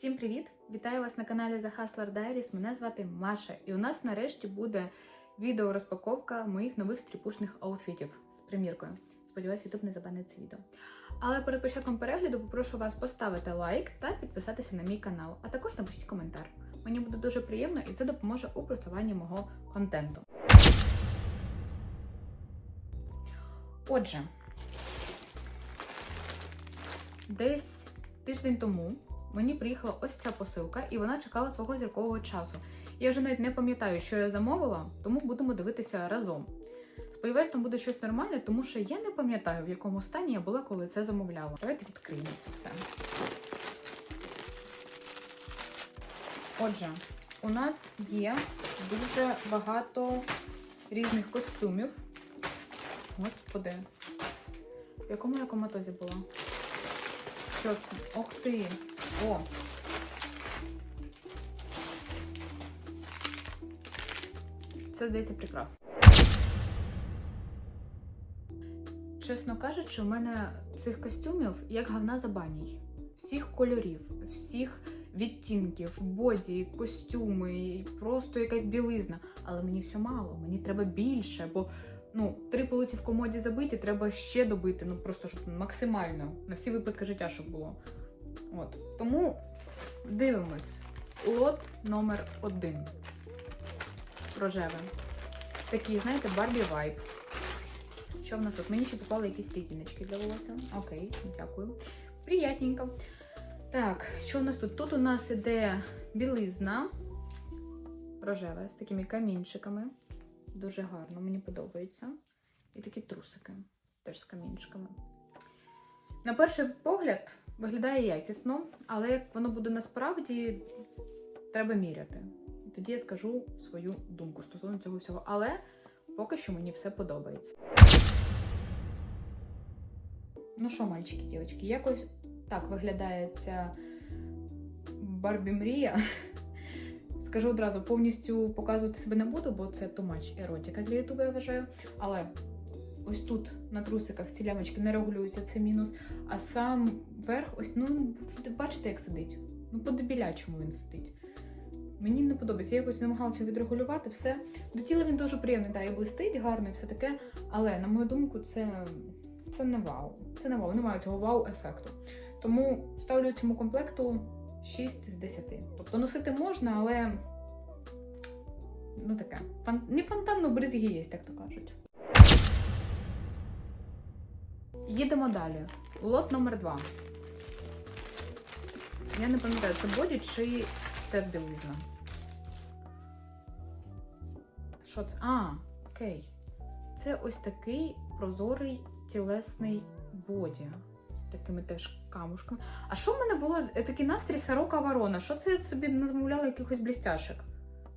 Всім привіт! Вітаю вас на каналі The Hustler Diaries. Мене звати Маша, і у нас нарешті буде відео розпаковка моїх нових стріпушних аутфітів з приміркою. Сподіваюсь, YouTube не забанить це відео. Але перед початком перегляду попрошу вас поставити лайк та підписатися на мій канал, а також напишіть коментар. Мені буде дуже приємно і це допоможе у просуванні мого контенту. Отже, десь тиждень тому мені приїхала ось ця посилка, і вона чекала свого зіркового часу. Я вже навіть не пам'ятаю, що я замовила, тому будемо дивитися разом. Сподіваюсь, там буде щось нормальне, тому що я не пам'ятаю, в якому стані я була, коли це замовляла. Давайте відкриємо це все. Отже, у нас є дуже багато різних костюмів. Господи, в якому я коматозі була? Що це? Ох ти! О! Це здається прекрасно. Чесно кажучи, у мене цих костюмів як говна за баній. Всіх кольорів, всіх відтінків, боді, костюми, просто якась білизна. Але мені все мало, мені треба більше, бо ну, три полиці в комоді забиті, треба ще добити, ну просто щоб максимально на всі випадки життя, щоб було. От. Тому дивимось. Лот номер один. Рожеве. Такий, знаєте, Барбі вайб. Що в нас тут? Мені ще попали якісь різіночки для волосся. Окей, дякую. Приятненько. Так, що в нас тут? Тут у нас іде білизна. Рожева з такими камінчиками. Дуже гарно, мені подобається. І такі трусики, теж з камінчиками. На перший погляд виглядає якісно, але як воно буде насправді, треба міряти. І тоді я скажу свою думку стосовно цього всього. Але поки що мені все подобається. Ну що, мальчики, дівчатки, якось так виглядає ця Барбі Мрія. Скажу одразу, повністю показувати себе не буду, бо це much еротика для ютуба, я вважаю. Але ось тут на трусиках ці лямочки не регулюються, це мінус. А сам верх, ось, ну, бачите, як сидить. Ну, по-дебілячому він сидить. Мені не подобається. Я якось намагалася відрегулювати все. До тіла він дуже приємний, да, і блистить гарно, і все таке. Але, на мою думку, це, це не вау. Це не вау, немає цього вау-ефекту. Тому ставлю цьому комплекту 6 з 10. Тобто носити можна, але ну таке. Фан... Не фонтанно бризги є, так то кажуть. Їдемо далі. Лот номер 2. Я не пам'ятаю, це боді чи це білизна. Що це? А, окей. Це ось такий прозорий тілесний боді. З такими теж камушками. А що в мене було Е, такий настрій сорока ворона? Що це я собі замовляла якихось блістяшок?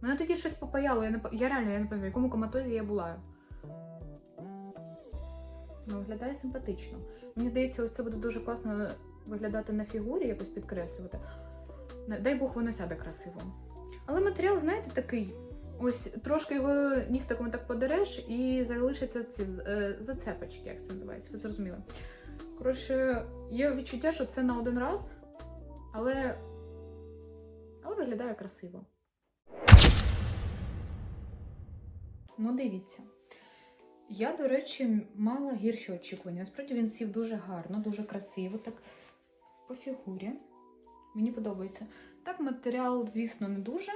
Мене тоді щось попаяло, я, не, я реально я не пам'ятаю, в якому коматозі я була. Ну, виглядає симпатично. Мені здається, ось це буде дуже класно виглядати на фігурі, якось підкреслювати. Дай Бог, воно сяде красиво. Але матеріал, знаєте, такий. Ось трошки його нігтиком так подереш і залишаться ці е, зацепочки, як це називається, ви зрозуміли. Коротше, є відчуття, що це на один раз, але, але виглядає красиво. Ну, дивіться. Я, до речі, мала гірші очікування. Насправді він сів дуже гарно, дуже красиво, так по фігурі. Мені подобається. Так, матеріал, звісно, не дуже,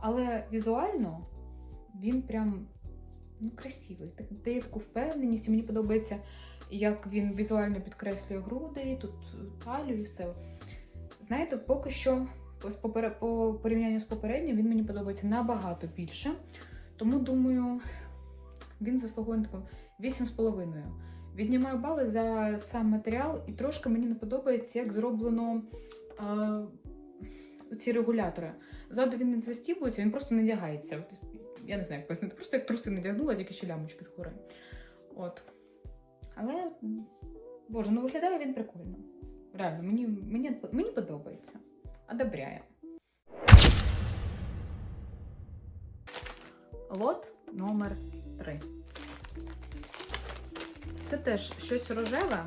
але візуально він прям ну, красивий. Так, дає таку впевненість, і мені подобається, як він візуально підкреслює груди, тут талію і все. Знаєте, поки що по, порівнянню з попереднім він мені подобається набагато більше. Тому думаю, він заслуговує на таку 8,5. Віднімаю бали за сам матеріал, і трошки мені не подобається, як зроблено а, ці регулятори. Ззаду він не застібується, він просто надягається. Я не знаю, як пояснити, просто як труси надягнула, тільки ще лямочки згори. От. Але, боже, ну виглядає він прикольно. Реально, мені, мені, мені подобається. Одобряє. Лот номер 3. Це теж щось рожеве.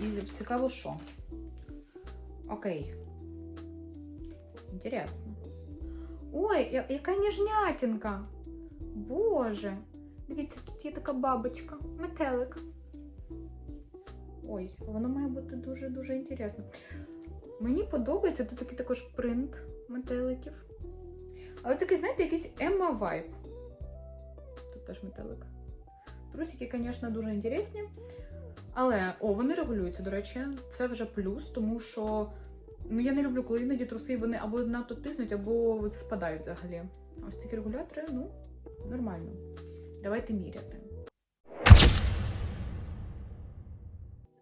І цікаво, що. Окей. Інтересно. Ой, яка ніжнятінка! Боже! Дивіться, тут є така бабочка, метелик. Ой, воно має бути дуже-дуже інтересно. Мені подобається, тут такий також принт метеликів. Але такий, знаєте, якийсь Емма вайб. Теж метелик. Трусики, звісно, дуже інтересні. Але, о, вони регулюються, до речі, це вже плюс, тому що ну, я не люблю, коли іноді труси вони або надто тиснуть, або спадають взагалі. Ось такі регулятори, ну, нормально. Давайте міряти.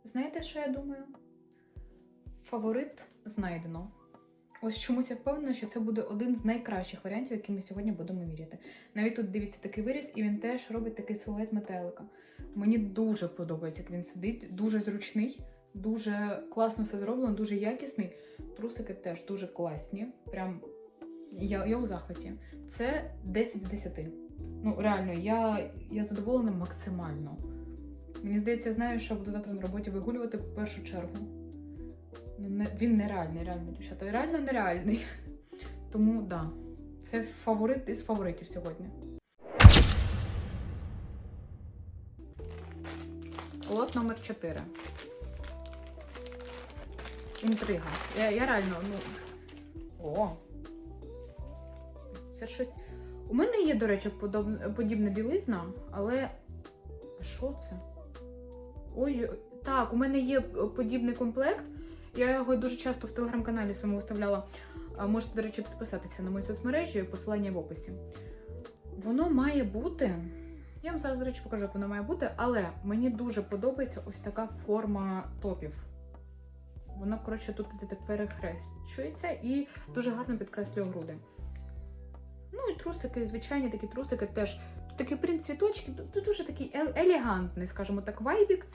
Знаєте, що я думаю? Фаворит знайдено. Ось чомусь я впевнена, що це буде один з найкращих варіантів, які ми сьогодні будемо міряти. Навіть тут дивіться такий виріз, і він теж робить такий силует метелика. Мені дуже подобається, як він сидить, дуже зручний, дуже класно все зроблено, дуже якісний. Трусики теж дуже класні. Прям я, я у захваті. Це 10 з 10. Ну, реально, я, я задоволена максимально. Мені здається, я знаю, що буду завтра на роботі вигулювати в першу чергу. Він нереальний, реально, дівчата. Реально нереальний. Тому так, да, це фаворит із фаворитів сьогодні. Лот номер 4. Інтрига. Я, я реально, ну. О. Це щось. У мене є, до речі, подоб... подібна білизна, але. А що це? Ой, так, у мене є подібний комплект. Я його дуже часто в телеграм-каналі своєму виставляла. Можете, до речі, підписатися на мої соцмережі, посилання в описі. Воно має бути. Я вам зараз, до речі, покажу, як воно має бути, але мені дуже подобається ось така форма топів. Вона, коротше, тут так перехрещується і дуже гарно підкреслює груди. Ну і трусики, звичайні такі трусики теж. Тут такий принт цвіточки, тут дуже такий елегантний, скажімо так, вайбік.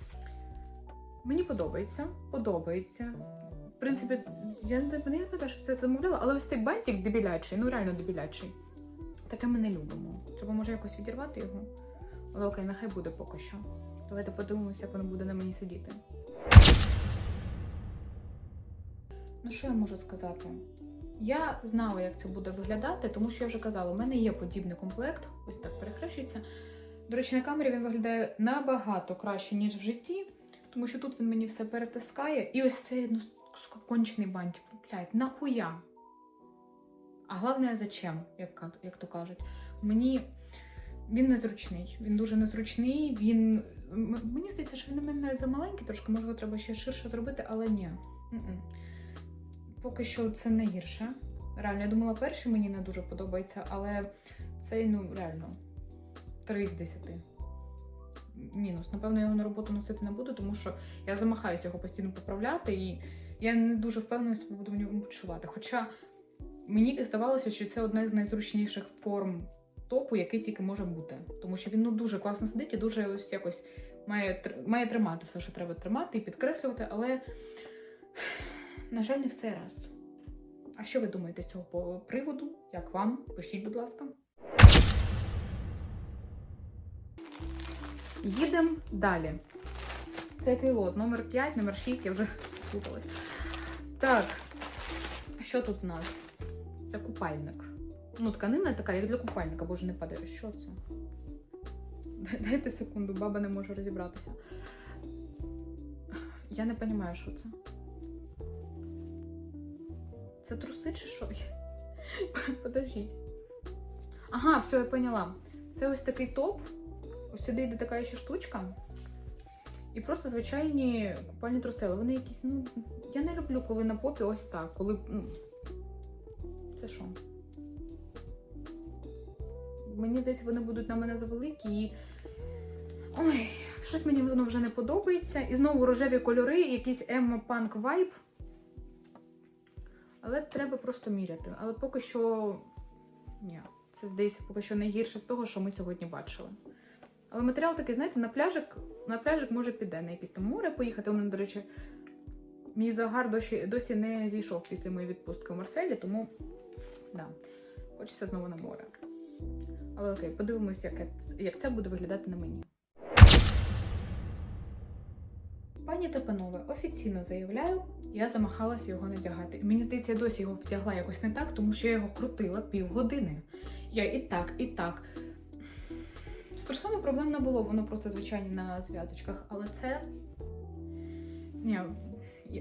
Мені подобається, подобається. В принципі, я не пам'ятаю, що це замовляла, але ось цей бантик дебілячий, ну реально дебілячий. Таке ми не любимо. Треба може якось відірвати його. Але окей, нехай буде поки що. Давайте подивимося, як воно буде на мені сидіти. Ну, що я можу сказати? Я знала, як це буде виглядати, тому що я вже казала, у мене є подібний комплект, ось так перехрещується. До речі, на камері він виглядає набагато краще, ніж в житті, тому що тут він мені все перетискає. І ось цей ну, кончений бантик. Блядь, нахуя? А головне, зачем, як, як то кажуть. Мені він незручний. Він дуже незручний. Він. Мені здається, що він на мене замаленький, трошки, можливо, треба ще ширше зробити, але ні. М-м. Поки що це не гірше. Реально, я думала, перший мені не дуже подобається, але цей, ну, реально, 3 з 10. Мінус. Напевно, я його на роботу носити не буду, тому що я замахаюся його постійно поправляти, і я не дуже впевнена, себе буду в ньому почувати. Хоча мені здавалося, що це одна з найзручніших форм топу, який тільки може бути. Тому що він ну, дуже класно сидить і дуже ось якось має, має тримати все, що треба тримати, і підкреслювати, але, на жаль, не в цей раз. А що ви думаєте з цього приводу? Як вам? Пишіть, будь ласка. Їдемо далі. Це який лот? Номер 5, номер 6, я вже плуталась. Так, що тут у нас? Це купальник. Ну, тканина така, як для купальника, боже, не падає. Що це? Дайте секунду, баба не може розібратися. Я не розумію, що це. Це труси чи що? Подождіть. Ага, все, я поняла. Це ось такий топ. Сюди йде така ще штучка. І просто звичайні купальні труси. Але вони якісь, ну. Я не люблю, коли на попі ось так. Коли. Ну, це що? Мені здається, вони будуть на мене завеликі і. Ой, щось мені воно вже не подобається. І знову рожеві кольори, якийсь емо панк вайб. Але треба просто міряти. Але поки що. Ні, це здається поки що найгірше з того, що ми сьогодні бачили. Але матеріал такий, знаєте, на пляжик, на пляжик може піде на якесь там море поїхати. Воно, до речі, мій загар досі, досі не зійшов після моєї відпустки в Марселі, тому да, хочеться знову на море. Але окей, подивимося, як, як це буде виглядати на мені. Пані та панове, офіційно заявляю, Я замахалася його надягати. Мені здається, я досі його вдягла якось не так, тому що я його крутила півгодини. Я і так, і так. Трусами проблем не було, воно просто звичайні на зв'язочках. Але це. Ні,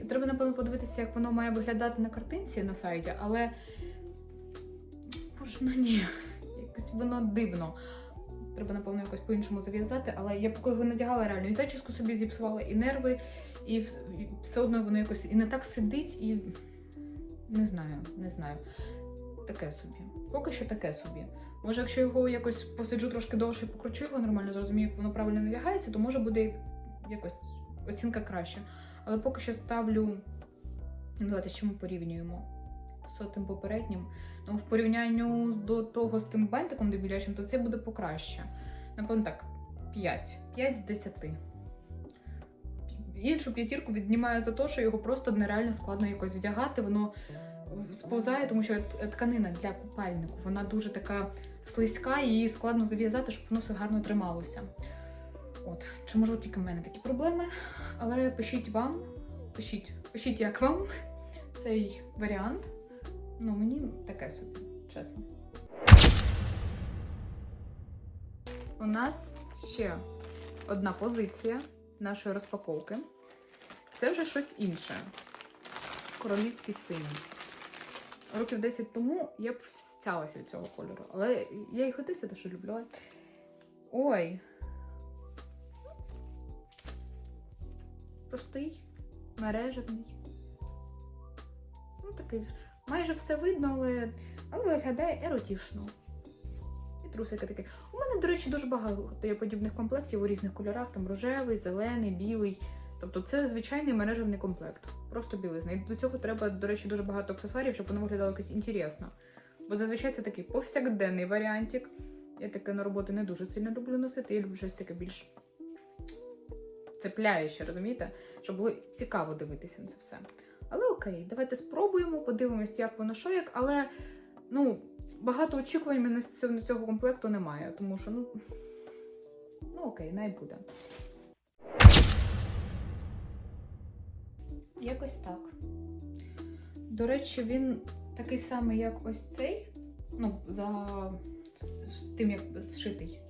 треба, напевно, подивитися, як воно має виглядати на картинці на сайті, але. Боже, ну ні, якось воно дивно. Треба, напевно, якось по-іншому зав'язати, але я поки його надягала реально і зачіску собі зіпсувала, і нерви, і все одно воно якось і не так сидить, і не знаю, не знаю. Таке собі. Поки що таке собі. Може, якщо його якось посиджу трошки довше і покручу його нормально, зрозумію, як воно правильно надягається, то може буде якось оцінка краще. Але поки що ставлю. Ну, давайте з чим ми порівнюємо. З тим попереднім. Ну, в порівнянню до того з тим бантиком дебілячим, то це буде покраще. Напевно, так, 5. 5 з 10. Іншу п'ятірку віднімаю за те, що його просто нереально складно якось вдягати. Воно сповзає, тому що тканина для купальнику вона дуже така слизька, і складно зав'язати, щоб воно все гарно трималося. От, чи може тільки в мене такі проблеми, але пишіть вам, пишіть, пишіть, як вам цей варіант. Ну, мені таке собі, чесно. У нас ще одна позиція нашої розпаковки. Це вже щось інше. Королівський синій. Років 10 тому я б стялася від цього кольору. Але я і хотівся, те, що люблю. Ой. Простий, мережевний. Ну, такий. Майже все видно, але, але виглядає еротішно. І трусики такі. У мене, до речі, дуже багато є подібних комплектів у різних кольорах: там рожевий, зелений, білий. Тобто це звичайний мережевний комплект. Просто білизна. І до цього треба, до речі, дуже багато аксесуарів, щоб воно виглядало якось інтересно. Бо зазвичай це такий повсякденний варіантик. Я таке на роботу не дуже сильно люблю носити. Я люблю щось таке більш цепляюче, розумієте? Щоб було цікаво дивитися на це все. Але окей, давайте спробуємо, подивимось, як воно що як, але ну, багато очікувань мене цього комплекту немає, тому що, ну, ну окей, най буде. Якось так. До речі, він такий самий, як ось цей. Ну, за тим, як зшитий.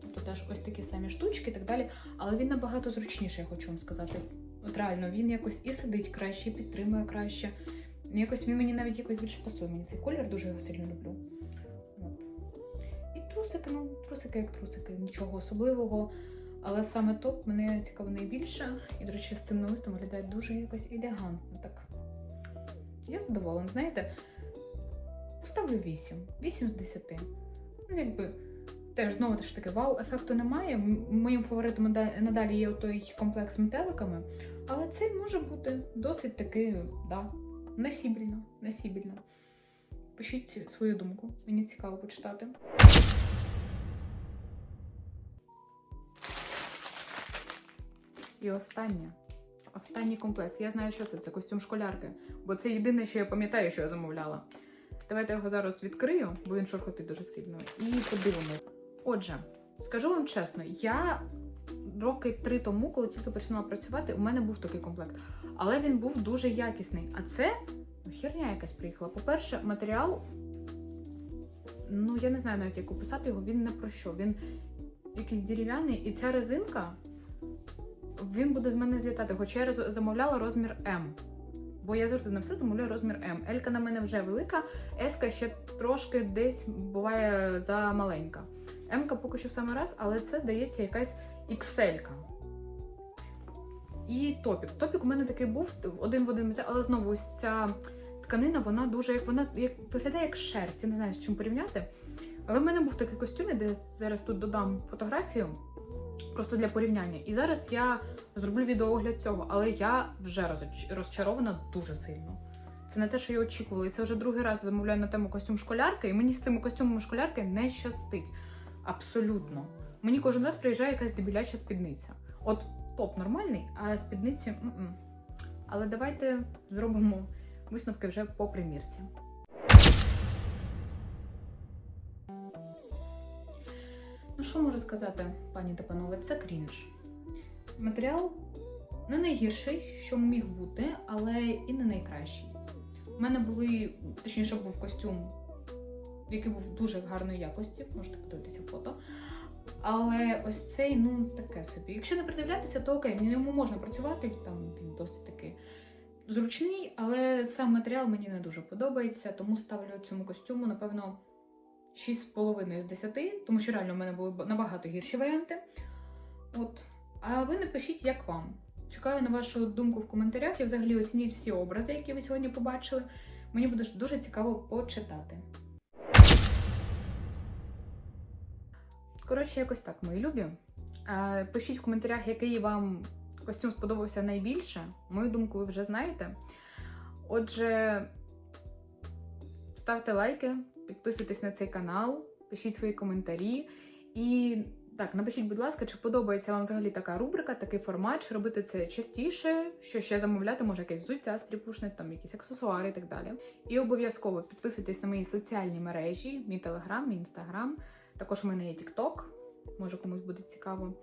Тобто теж ось такі самі штучки і так далі. Але він набагато зручніший, я хочу вам сказати. От реально, він якось і сидить краще, і підтримує краще. Якось він мені навіть якось більше пасує. Мені цей колір дуже його сильно люблю. От. І трусики, ну, трусики як трусики, нічого особливого. Але саме топ мене цікаво найбільше. І, до речі, з цим намистом виглядає дуже якось елегантно. Так. Я задоволена, знаєте, поставлю 8. 8 з 10. Ну, якби теж знову ж таки, вау, ефекту немає. Моїм фаворитом надалі є той комплекс з метеликами. Але цей може бути досить таки, да, насібільно, насібільно. Пишіть свою думку, мені цікаво почитати. І останнє. Останній комплект. Я знаю, що це. Це костюм школярки. Бо це єдине, що я пам'ятаю, що я замовляла. Давайте я його зараз відкрию, бо він шурхотить дуже сильно. І подивимось. Отже, скажу вам чесно, я роки три тому, коли тільки починала працювати, у мене був такий комплект. Але він був дуже якісний. А це ну, херня якась приїхала. По-перше, матеріал. Ну, я не знаю навіть, як описати його, він не про що. Він якийсь дерев'яний, і ця резинка він буде з мене злітати. Хоча я замовляла розмір М. Бо я завжди на все замовляю розмір М. Елька на мене вже велика, Еска ще трошки десь буває за маленька. М-ка поки що в саме раз, але це здається якась XL-ка. І топік. Топік у мене такий був один в один але знову ось ця тканина, вона дуже як вона як виглядає як шерсть. Я не знаю з чим порівняти. Але в мене був такий костюм, де зараз тут додам фотографію просто для порівняння. І зараз я зроблю відеоогляд цього, але я вже розчарована дуже сильно. Це не те, що я очікувала. І це вже другий раз замовляю на тему костюм школярки, і мені з цими костюмами школярки не щастить. Абсолютно. Мені кожен раз приїжджає якась дебіляча спідниця. От топ нормальний, а спідниці м-м. Але давайте зробимо висновки вже по примірці. Ну, що можу сказати, пані та панове, це крінж. Матеріал не найгірший, що міг бути, але і не найкращий. У мене були, точніше, був костюм, який був дуже гарної якості, можете подивитися фото. Але ось цей, ну, таке собі. Якщо не придивлятися, то окей, в ньому можна працювати, там він досить такий зручний, але сам матеріал мені не дуже подобається, тому ставлю цьому костюму, напевно, 6,5 з 10, тому що реально в мене були набагато гірші варіанти. От. А ви напишіть, як вам. Чекаю на вашу думку в коментарях і взагалі оцініть всі образи, які ви сьогодні побачили. Мені буде дуже цікаво почитати. Коротше, якось так, мої любі. Пишіть в коментарях, який вам костюм сподобався найбільше. Мою думку ви вже знаєте. Отже, ставте лайки, підписуйтесь на цей канал, пишіть свої коментарі. І так, напишіть, будь ласка, чи подобається вам взагалі така рубрика, такий формат, чи робити це частіше, що ще замовляти, може якесь взуття стріпушне, там якісь аксесуари і так далі. І обов'язково підписуйтесь на мої соціальні мережі, мій телеграм, мій інстаграм. Також у мене є TikTok, може комусь буде цікаво.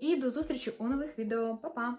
І до зустрічі у нових відео. Па-па!